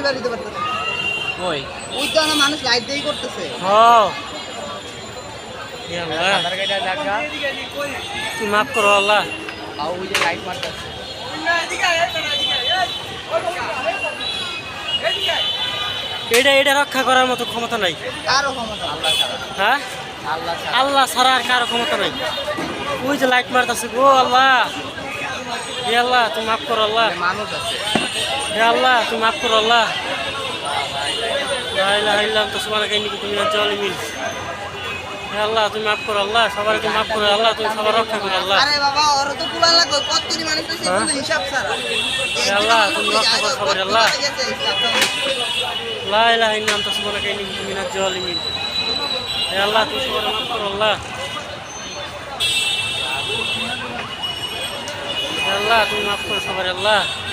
এবার দিতে পারতেছে কই? ওই তো না মানুষ লাইট দিয়েই করতেছে। হ্যাঁ। মাফ করো আল্লাহ। আর ওই যে লাইট মারতেছে। এটা এটা রক্ষা করার মতো ক্ষমতা নাই। কারও ক্ষমতা আল্লাহ ছাড়া। হ্যাঁ? আল্লাহ ছাড়া। আর কারও ক্ষমতা নাই। ওই যে লাইট মারতেছে গো আল্লাহ। আল্লাহ তুমি মাফ করো আল্লাহ। মানুষ আছে। হে আল্লাহ তুমি মাফ করো আল্লাহ। লা ইলাহা ইল্লা আনতা সুবহানাকা ইন্নী কুনতু মিনাজ জালিমিন হে আল্লাহ তুমি মাফ করো আল্লাহ সবার তুমি মাফ করো আল্লাহ তুমি সবার রক্ষা করো আল্লাহ। আরে বাবা ওর তো কুলা লাগবে কত কোটি মানুষ হয়েছে হ্যাঁ? আল্লাহ, তুমি রক্ষা করো সবার, আল্লাহ। লা ইলাহা ইল্লা আনতা সুবহানাকা ইন্নী কুনতু মিনাজ জালিমিন হে আল্লাহ তুমি সবার মাফ করো আল্লাহ। হে আল্লাহ তুমি মাফ করো সবার আল্লাহ। বুঝে গেছে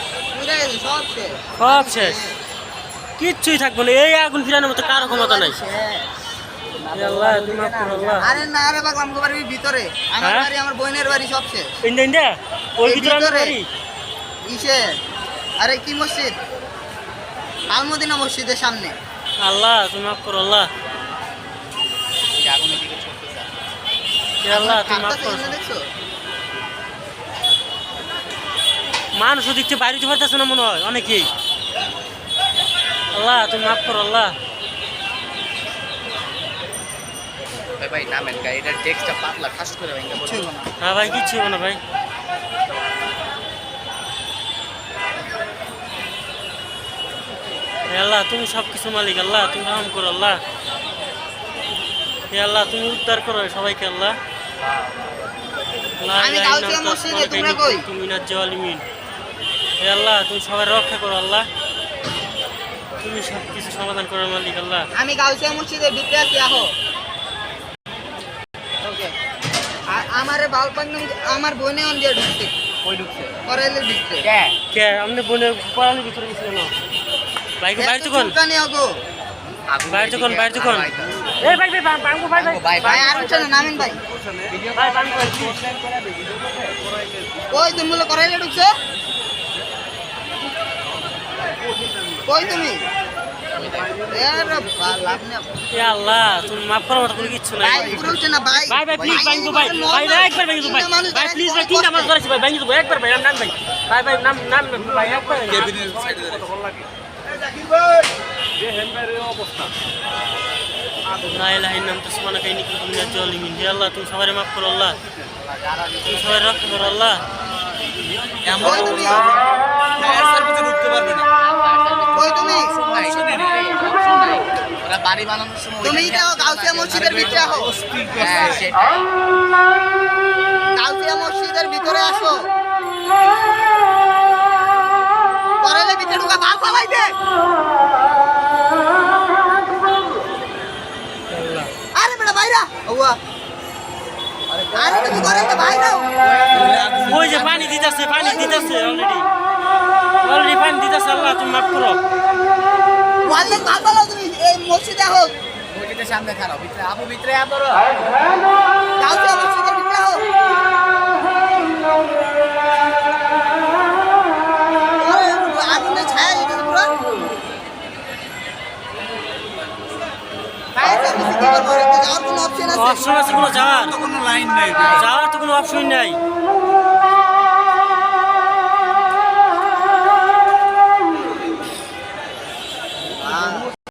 সব শেষ। কিচ্ছুই থাকব না। এই আগুন ফিরানোর মতো কারও ক্ষমতা নাই। আরে না ভিতরে। আমার হ্যাঁ? বাড়ি আমার বোনের বাড়ি সব শেষ। ইন্দা ইন্দা ওই ভিতরে আমি ভিতরে? ইসে। আরে কি মসজিদ? আলমদিনা মসজিদের সামনে। আল্লাহ তুমি মাফ করো আল্লাহ। যে আগুনের দিকে ছুটতেছে হে আল্লাহ তুমি মাফ করো। দেখছ মানুষও দেখতে বাইরে যেতে পারতেছে না মনে হয় অনেকেই আল্লাহ তুমি মাফ করো আল্লাহ ভাই ভাই নামেন গাড়িটার পাতলা খাস করে না। হ্যাঁ ভাই কিচ্ছু হবে না ভাই হে আল্লাহ তুমি সব কিছু মালিক আল্লাহ তুমি রহম করো আল্লাহ হে আল্লাহ তুমি উদ্ধার করো সবাইকে আল্লাহ আমি মসজিদে, তোমরা কই? কুনতু মিনাজ জালিমিন। হে আল্লাহ তুমি সবাই রক্ষা করো আল্লাহ। তুমি সব কিছু সমাধান করো মালিক আল্লাহ। আমি গাউসিয়া মসজিদের ভিতরে আছি আহো। ওকে। আর আমারে বালপাঙ্গম আমার বোনে অন দিয়ে ঢুকছে। কই ঢুকছে? করাইলের ভিতরে কে? কে? আপনি বোনের পড়ানোর ভিতরে গেছিলেন না। বাইকে বাইরে যখন। চুলকানি হগো বাইরে যখন বাইরে যখন। এই ভাই ভাই বাঙ্গো ভাই ভাই ভাই ভাই। ভাই আর উঠছে না নামেন ভাই। ভাই বাঙ্গো ভাই তুমি করাইলে ঢুকছো? কই তুমি আল্লাহ তুমি মাফ করার মতো কোনো কিচ্ছু নাই ভাই না ভাই ভাই ভাই প্লিজ ভাই ভাই ভাই ভাই একবার ভাই ভাই মানুষ ভাই দাঁড়ায় প্লিজ ভাই তিনটা কষ্ট। ধরেছি ভাই ভাই দেবো একবার ভাই নাম ভাই ভাই ভাই নাম নাম ভাই একবার লা ইলাহা ইল্লা আনতা সুবহানাকা ইন্নী কুনতু মিনাজ জালিমিন হে আল্লাহ তুমি সবাই মাফ করো আল্লাহ তুমি সবাই রক্ষা করো আল্লাহ কই তুমি কই বাড়ি বানানোর সময় তুমি ওইখানে যাও গাউসিয়া মসজিদের ভিতরে আহো হ্যাঁ সেটাই। গাউসিয়া মসজিদের ভিতরে আসো। করাইলে ভিতরে ঢুকা ভাত ফালাই দে আরে বেটা বাইরা। ওয়া আরে তুমি করাইতে বাইরা। ওই যে পানি দিতেছে পানি দিতেছে অলরেডি অলরেডি পানি দিতেছে আল্লাহ তুমি মাফ করো। ফালাও তুমি। এই মসজিদে আহো। মসজিদের সামনে খারাপ ভিতরে আবু ভিতরে আবু। গাউসিয়া মসজিদের ভিতরে আহো। আরে, আগুনে ছায়া দিতেছে পুরো। ফায়ার সার্ভিসে কি করব? ওরা তো কোনো অপশন আছে কোনো যাওয়ার কোনো লাইন নেই। যাওয়ার তো কোনো অপশন নাই।